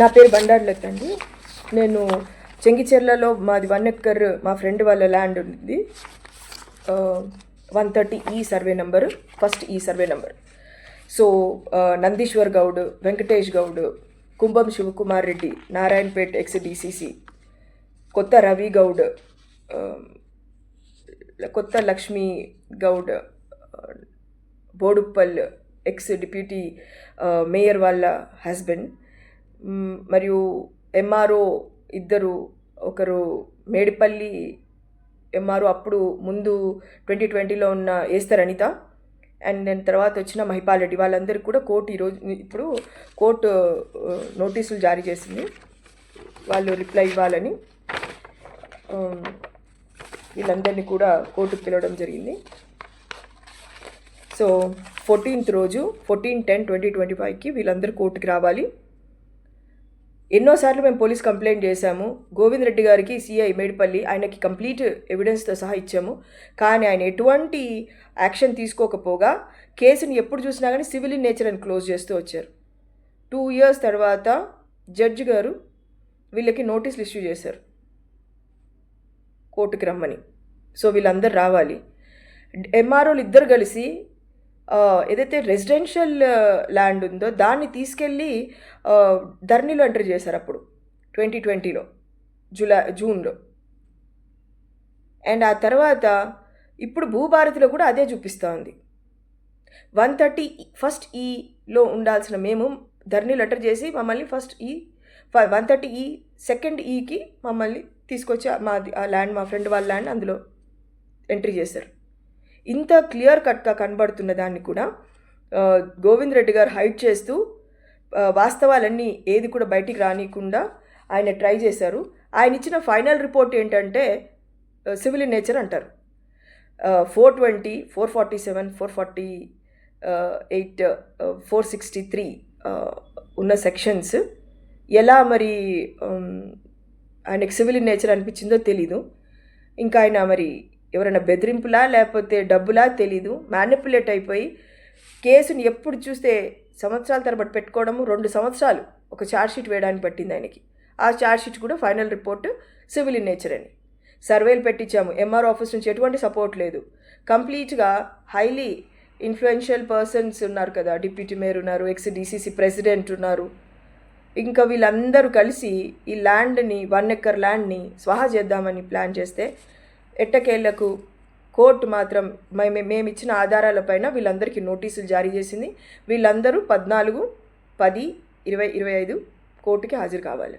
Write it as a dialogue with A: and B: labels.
A: నా పేరు బండార్లత్ అండి. నేను చెంగిచెర్లలో మాది వన్ ఎక్కర్ మా ఫ్రెండ్ వాళ్ళ ల్యాండ్ ఉంది. వన్ థర్టీ ఈ సర్వే నెంబర్ ఫస్ట్ ఈ survey number. So Nandeeshwar Goud Venkatesh Goud Kumbham Shivakumar Reddy Narayanpet ex DCC Kotha Ravi Goud Kotha Lakshmi Goud Boduppal ex deputy mayor వాళ్ళ husband మరియు MRO ఇద్దరు ఒకరు Medipalli MRO అప్పుడు ముందు twenty ట్వంటీలో ఉన్న ఏస్తర్ అనిత అండ్ నేను తర్వాత వచ్చిన మహిపాల్ రెడ్డి. వాళ్ళందరికీ కూడా కోర్టు ఈరోజు ఇప్పుడు కోర్టు నోటీసులు జారీ చేసింది. వాళ్ళు రిప్లై ఇవ్వాలని వీళ్ళందరినీ కూడా కోర్టుకు పిలవడం జరిగింది. సో ఫోర్టీన్త్ రోజు ఫోర్టీన్ టెన్ ట్వంటీ ట్వంటీ ఫైవ్కి వీళ్ళందరూ కోర్టుకి రావాలి. ఎన్నోసార్లు మేము పోలీస్ కంప్లైంట్ చేశాము. గోవింద్ రెడ్డి గారికి సిఐ మేడిపల్లి ఆయనకి కంప్లీట్ ఎవిడెన్స్తో సహా ఇచ్చాము. కానీ ఆయన ఎటువంటి యాక్షన్ తీసుకోకపోగా కేసుని ఎప్పుడు చూసినా కానీ సివిల్ ఇన్ నేచర్ అని క్లోజ్ చేస్తూ వచ్చారు. టూ ఇయర్స్ తర్వాత జడ్జి గారు వీళ్ళకి నోటీసులు ఇష్యూ చేశారు. కోర్టుకి రమ్మని. సో వీళ్ళందరూ రావాలి. ఎంఆర్ఓలు ఇద్దరు కలిసి ఏదైతే రెసిడెన్షియల్ ల్యాండ్ ఉందో దాన్ని తీసుకెళ్ళి ధర్నీలో ఎంటర్ చేశారు అప్పుడు ట్వంటీ ట్వంటీలో జూలై జూన్లో. అండ్ ఆ తర్వాత ఇప్పుడు భూభారతిలో కూడా అదే చూపిస్తూ ఉంది. వన్ థర్టీ ఫస్ట్ ఈలో ఉండాల్సిన మేము ధర్నీ లెటర్ చేసి మమ్మల్ని ఫస్ట్ ఈ వన్ థర్టీ ఈ సెకండ్ ఈకి మమ్మల్ని తీసుకొచ్చి మా ఆ ల్యాండ్ మా ఫ్రెండ్ వాళ్ళ ల్యాండ్ అందులో ఎంట్రీ చేశారు. ఇంత క్లియర్ కట్గా కనబడుతున్న దాన్ని కూడా గోవింద్ రెడ్డి గారు హైడ్ చేస్తూ వాస్తవాలన్నీ ఏది కూడా బయటికి రానియకుండా ఆయన ట్రై చేశారు. ఆయన ఇచ్చిన ఫైనల్ రిపోర్ట్ ఏంటంటే సివిల్ ఇన్ నేచర్ అంటారు. Four twenty four forty seven four forty eight four sixty three ఉన్న సెక్షన్స్ ఎలా మరి ఆయనకు సివిల్ ఇన్ నేచర్ అనిపించిందో తెలీదు. ఇంకా ఆయన మరి ఎవరైనా బెదిరింపులా లేకపోతే డబ్బులా తెలీదు. మ్యానిపులేట్ అయిపోయి కేసుని ఎప్పుడు చూస్తే సంవత్సరాల తరబడి పెట్టుకోవడము రెండు సంవత్సరాలు ఒక ఛార్జ్షీట్ వేయడానికి పట్టింది ఆయనకి. ఆ ఛార్జ్షీట్ కూడా final report civil in nature అని. సర్వేలు పెట్టించాము. ఎంఆర్ ఆఫీస్ నుంచి ఎటువంటి సపోర్ట్ లేదు. కంప్లీట్గా హైలీ ఇన్ఫ్లుయెన్షియల్ పర్సన్స్ ఉన్నారు కదా. డిప్యూటీ మేయర్ ఉన్నారు ఎక్స్ డిసిసి ప్రెసిడెంట్ ఉన్నారు. ఇంకా వీళ్ళందరూ కలిసి ఈ ల్యాండ్ని వన్ ఎక్కర్ ల్యాండ్ని స్వాహా చేద్దామని ప్లాన్ చేస్తే ఎట్టకేళ్ళకు కోర్టు మాత్రం మేము మేము ఇచ్చిన ఆధారాలపైన వీళ్ళందరికీ నోటీసులు జారీ చేసింది. వీళ్ళందరూ పద్నాలుగు పది ఇరవై ఇరవై ఐదు కోర్టుకి హాజరు కావాలి.